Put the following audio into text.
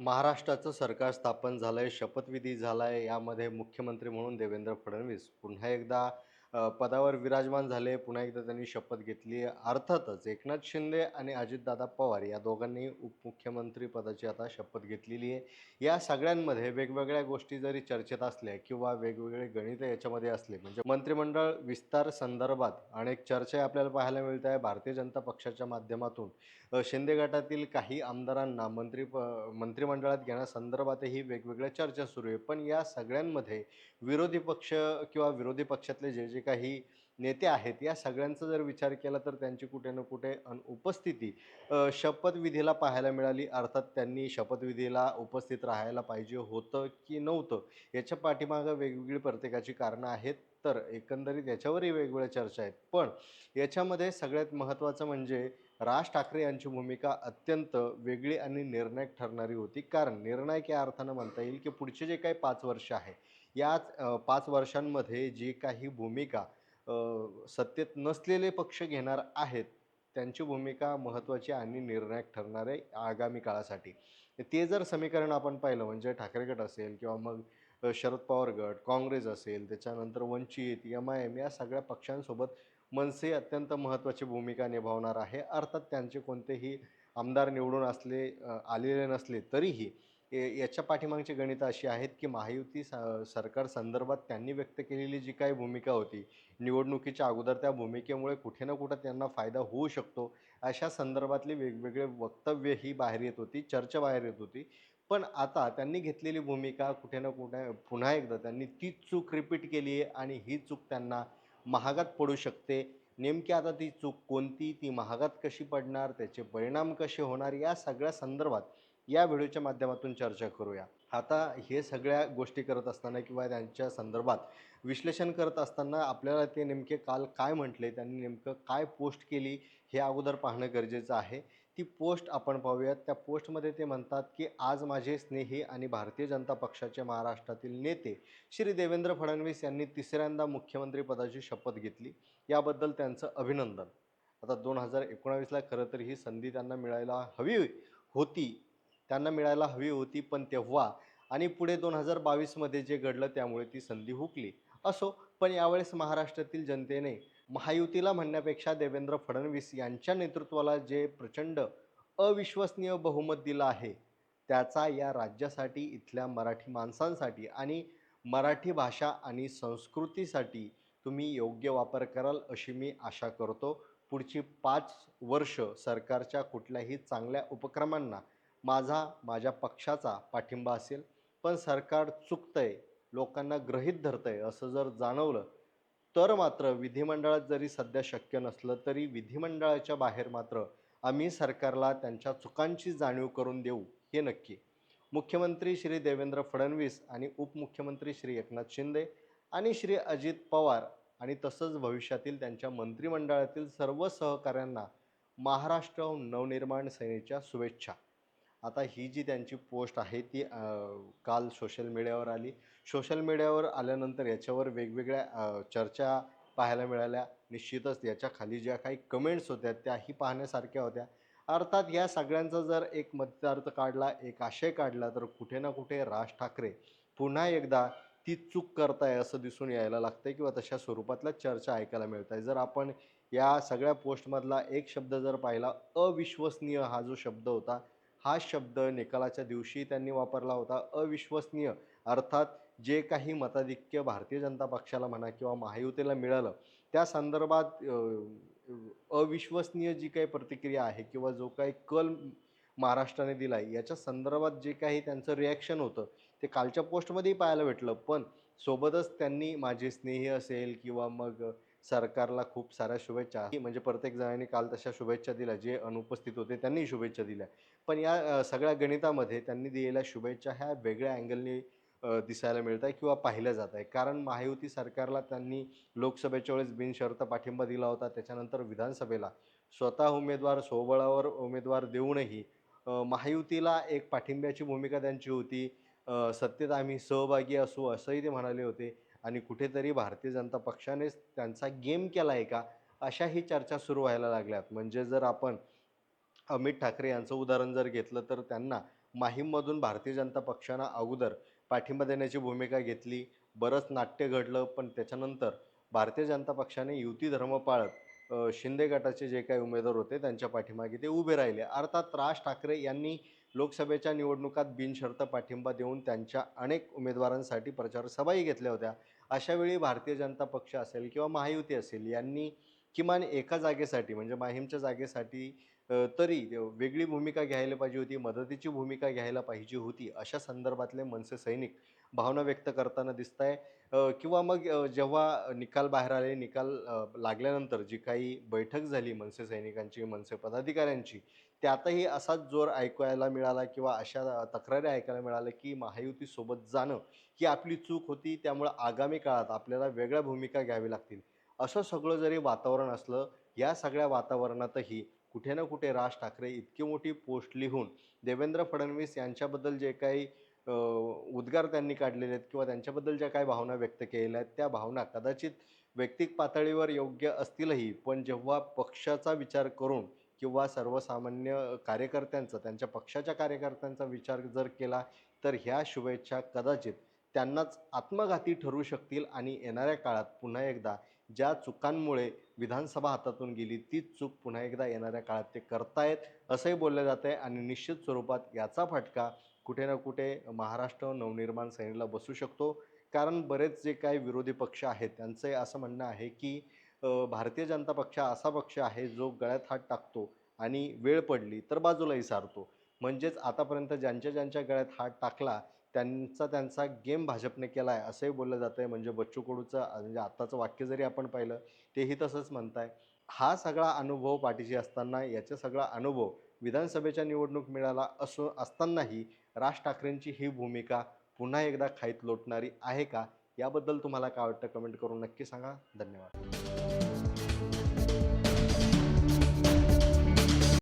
महाराष्ट्राचं सरकार स्थापन झालं आहे शपथविधी झालाय यामध्ये मुख्यमंत्री म्हणून देवेंद्र फडणवीस. पुन्हा एकदा पदावर विराजमान झाले. पुन्हा एकदा त्यांनी शपथ घेतली. अर्थातच एकनाथ शिंदे आणि अजितदादा पवार या दोघांनी उपमुख्यमंत्री पदाची आता शपथ घेतलेली आहे. या सगळ्यांमध्ये वेगवेगळ्या गोष्टी जरी चर्चेत असल्या किंवा वेगवेगळे गणित याच्यामध्ये असले म्हणजे मंत्रिमंडळ विस्तार संदर्भात अनेक चर्चा आपल्याला पाहायला मिळत आहे. भारतीय जनता पक्षाच्या माध्यमातून शिंदे गटातील काही आमदारांना मंत्री प मंत्रिमंडळात घेण्यासंदर्भातही वेगवेगळ्या चर्चा सुरू आहे. पण या सगळ्यांमध्ये विरोधी पक्ष किंवा विरोधी पक्षातले जे जे काही नेते आहेत या सगळ्यांचा जर विचार केला तर त्यांची कुठे ना कुठे अनुपस्थिती शपथविधीला पाहायला मिळाली. अर्थात त्यांनी शपथविधीला उपस्थित राहायला पाहिजे होतं की नव्हतं याच्या पाठीमागं वेगवेगळी प्रत्येकाची कारणं आहेत. तर एकंदरीत याच्यावरही वेगवेगळ्या चर्चा आहेत. पण याच्यामध्ये सगळ्यात महत्त्वाचं म्हणजे राज ठाकरे यांची भूमिका अत्यंत वेगळी आणि निर्णायक ठरणारी होती. कारण निर्णायक या अर्थानं म्हणता येईल की पुढचे जे काही पाच वर्ष आहे याच पाच वर्षांमध्ये जी काही भूमिका सत्तेत नसलेले पक्ष घेणार आहेत त्यांची भूमिका महत्त्वाची आणि निर्णायक ठरणार आहे आगामी काळासाठी. ते जर समीकरण आपण पाहिलं म्हणजे ठाकरे गट असेल किंवा मग शरद पवार गट काँग्रेस असेल त्याच्यानंतर वंचित एम आय एम या सगळ्या पक्षांसोबत मनसे अत्यंत महत्त्वाची भूमिका निभावणार आहे. अर्थात त्यांचे कोणतेही आमदार निवडून असले आलेले नसले तरीही याच्या पाठीमागची गणितं अशी आहेत की महायुती स सरकार संदर्भात त्यांनी व्यक्त केलेली जी काही भूमिका होती निवडणुकीच्या अगोदर त्या भूमिकेमुळे कुठे ना कुठं त्यांना फायदा होऊ शकतो अशा संदर्भातली वेगवेगळे वक्तव्य ही बाहेर येत होती चर्चा बाहेर येत होती. पण आता त्यांनी घेतलेली भूमिका कुठे ना कुठे पुन्हा एकदा त्यांनी तीच चूक रिपीट केली आहे आणि ही चूक त्यांना महागात पडू शकते. नेमकी आता ती चूक कोणती ती महागात कशी पडणार त्याचे परिणाम कसे होणार या सगळ्या संदर्भात या व्हिडिओच्या माध्यमातून चर्चा करूया. आता हे सगळ्या गोष्टी करत असताना किंवा त्यांच्या संदर्भात विश्लेषण करत असताना आपल्याला ते नेमके काल काय म्हटले त्यांनी नेमकं काय पोस्ट केली हे अगोदर पाहणं गरजेचं आहे. ती पोस्ट आपण पाहूयात. त्या पोस्टमध्ये ते म्हणतात की आज माझे स्नेही आणि भारतीय जनता पक्षाचे महाराष्ट्रातील नेते श्री देवेंद्र फडणवीस यांनी तिसऱ्यांदा मुख्यमंत्रीपदाची शपथ घेतली. याबद्दल त्यांचं अभिनंदन. आता दोन हजार एकोणावीसला खरं तर ही संधी त्यांना मिळायला हवी होती. त्यांना मिळायला हवी होती पण तेव्हा आणि पुढे दोन हजार बावीसमध्ये जे घडलं त्यामुळे ती संधी हुकली. असो पण यावेळेस महाराष्ट्रातील जनतेने महायुतीला म्हणण्यापेक्षा देवेंद्र फडणवीस यांच्या नेतृत्वाला जे प्रचंड अविश्वसनीय बहुमत दिलं आहे त्याचा या राज्यासाठी इथल्या मराठी माणसांसाठी आणि मराठी भाषा आणि संस्कृतीसाठी तुम्ही योग्य वापर कराल अशी मी आशा करतो. पुढची पाच वर्ष सरकारच्या कुठल्याही चांगल्या उपक्रमांना माझा माझ्या पक्षाचा पाठिंबा असेल पण सरकार चुकतं आहे लोकांना ग्रहीत धरतं आहे असं जर जाणवलं तर मात्र विधिमंडळात जरी सध्या शक्य नसलं तरी विधिमंडळाच्या बाहेर मात्र आम्ही सरकारला त्यांच्या चुकांची जाणीव करून देऊ हे नक्की. मुख्यमंत्री श्री देवेंद्र फडणवीस आणि उपमुख्यमंत्री श्री एकनाथ शिंदे आणि श्री अजित पवार आणि तसंच भविष्यातील त्यांच्या मंत्रिमंडळातील सर्व सहकाऱ्यांना महाराष्ट्र नवनिर्माण सेनेच्या शुभेच्छा. आता ही जी त्यांची पोस्ट आहे ती काल सोशल मीडियावर आली. सोशल मीडियावर आल्यानंतर याच्यावर वेगवेगळ्या चर्चा पाहायला मिळाल्या. निश्चितच याच्याखाली ज्या काही कमेंट्स होत्या त्याही पाहण्यासारख्या होत्या. अर्थात या सगळ्यांचा जर एक मतार्थ काढला एक आशय काढला तर कुठे ना कुठे राज ठाकरे पुन्हा एकदा ती चूक करताय असं दिसून यायला लागतंय किंवा तशा स्वरूपातल्या चर्चा ऐकायला मिळत आहे जर आपण या सगळ्या पोस्टमधला एक शब्द जर पाहिला अविश्वसनीय हा जो शब्द होता हा शब्द निकालाच्या दिवशी त्यांनी वापरला होता. अविश्वसनीय. अर्थात जे काही मताधिक्य भारतीय जनता पक्षाला म्हणा किंवा महायुतीला मिळालं त्या संदर्भात अविश्वसनीय जी काही प्रतिक्रिया आहे किंवा जो काही कल महाराष्ट्राने दिला आहे याच्या संदर्भात जे काही त्यांचं रिॲक्शन होतं ते कालच्या पोस्टमध्येही पाहायला भेटलं. पण सोबतच त्यांनी माझे स्नेही असेल किंवा मग सरकारला खूप साऱ्या शुभेच्छा. म्हणजे प्रत्येक जणांनी काल तशा शुभेच्छा दिल्या. जे अनुपस्थित होते त्यांनी शुभेच्छा दिल्या. पण या सगळ्या गणितामध्ये त्यांनी दिलेल्या शुभेच्छा ह्या वेगळ्या अँगलनी दिसायला मिळत आहे किंवा पाहिल्या जात आहे कारण महायुती सरकारला त्यांनी लोकसभेच्या वेळेस बिनशर्त पाठिंबा दिला होता. त्याच्यानंतर विधानसभेला स्वतः उमेदवार सोबळावर उमेदवार देऊनही महायुतीला एक पाठिंब्याची भूमिका त्यांची होती. सत्तेत आम्ही सहभागी असू असंही ते म्हणाले होते. आणि कुठेतरी भारतीय जनता पक्षानेच त्यांचा गेम केला आहे का? अशाही चर्चा सुरू व्हायला लागल्यात. म्हणजे जर आपण अमित ठाकरे यांचं उदाहरण जर घेतलं तर त्यांना माहीममधून भारतीय जनता पक्षानं अगोदर पाठिंबा देण्याची भूमिका घेतली. बरंच नाट्य घडलं पण त्याच्यानंतर भारतीय जनता पक्षाने युती धर्म पाळत शिंदे गटाचे जे काही उमेदवार होते त्यांच्या पाठीमागे ते उभे राहिले. अर्थात राज ठाकरे यांनी लोकसभेच्या निवडणुकात बिनशर्त पाठिंबा देऊन त्यांच्या अनेक उमेदवारांसाठी प्रचार सभाही घेतल्या होत्या. अशावेळी भारतीय जनता पक्ष असेल किंवा महायुती असेल यांनी किमान एका जागेसाठी म्हणजे माहीमच्या जागेसाठी तरी वेगळी भूमिका घ्यायला पाहिजे होती मदतीची भूमिका घ्यायला पाहिजे होती अशा संदर्भातले मनसे सैनिक भावना व्यक्त करताना दिसत आहे किंवा मग जेव्हा निकाल बाहेर आले निकाल लागल्यानंतर जी काही बैठक झाली मनसे सैनिकांची मनसे पदाधिकाऱ्यांची त्यातही असाच जोर ऐकायला मिळाला किंवा अशा तक्रारी ऐकायला मिळाल्या की महायुतीसोबत जाणं ही आपली चूक होती त्यामुळं आगामी काळात आपल्याला वेगळ्या भूमिका घ्यावी लागतील. असं सगळं जरी वातावरण असलं या सगळ्या वातावरणातही कुठे ना कुठे राज ठाकरे इतकी मोठी पोस्ट लिहून देवेंद्र फडणवीस यांच्याबद्दल जे काही उद्गार त्यांनी काढलेले आहेत किंवा त्यांच्याबद्दल ज्या काही भावना व्यक्त केलेल्या आहेत त्या भावना कदाचित वैयक्तिक पातळीवर योग्य असतीलही. पण जेव्हा पक्षाचा विचार करून किंवा सर्वसामान्य कार्यकर्त्यांचा त्यांच्या पक्षाच्या कार्यकर्त्यांचा विचार जर केला तर ह्या शुभेच्छा कदाचित त्यांनाच आत्मघाती ठरू शकतील आणि येणाऱ्या काळात पुन्हा एकदा ज्या चुकांमुळे विधानसभा हातातून गेली तीच चूक पुन्हा एकदा येणाऱ्या काळात ते करतायत असंही बोललं जातं आहे आणि निश्चित स्वरूपात याचा फटका कुठे ना कुठे महाराष्ट्र नवनिर्माण सेनेला बसू शकतो. कारण बरेच जे काही विरोधी पक्ष आहेत त्यांचं असं म्हणणं आहे की भारतीय जनता पक्ष असा पक्ष आहे जो गळ्यात हात टाकतो आणि वेळ पडली तर बाजूलाही सारतो. म्हणजेच आतापर्यंत ज्यांच्या ज्यांच्या गळ्यात हात टाकला त्यांचा त्यांचा गेम भाजपने केला आहे असंही बोललं जातं आहे म्हणजे बच्चू कडूचं म्हणजे आत्ताचं वाक्य जरी आपण पाहिलं तेही तसंच म्हणताय. हा सगळा अनुभव पाठीशी असताना याचा सगळा अनुभव विधानसभेच्या निवडणूक मिळाला असो असतानाही राज ठाकरेंची ही भूमिका पुन्हा एकदा खाईत लोटणारी आहे का? याबद्दल तुम्हाला काय वाटतं? कमेंट करून नक्की सांगा. धन्यवाद.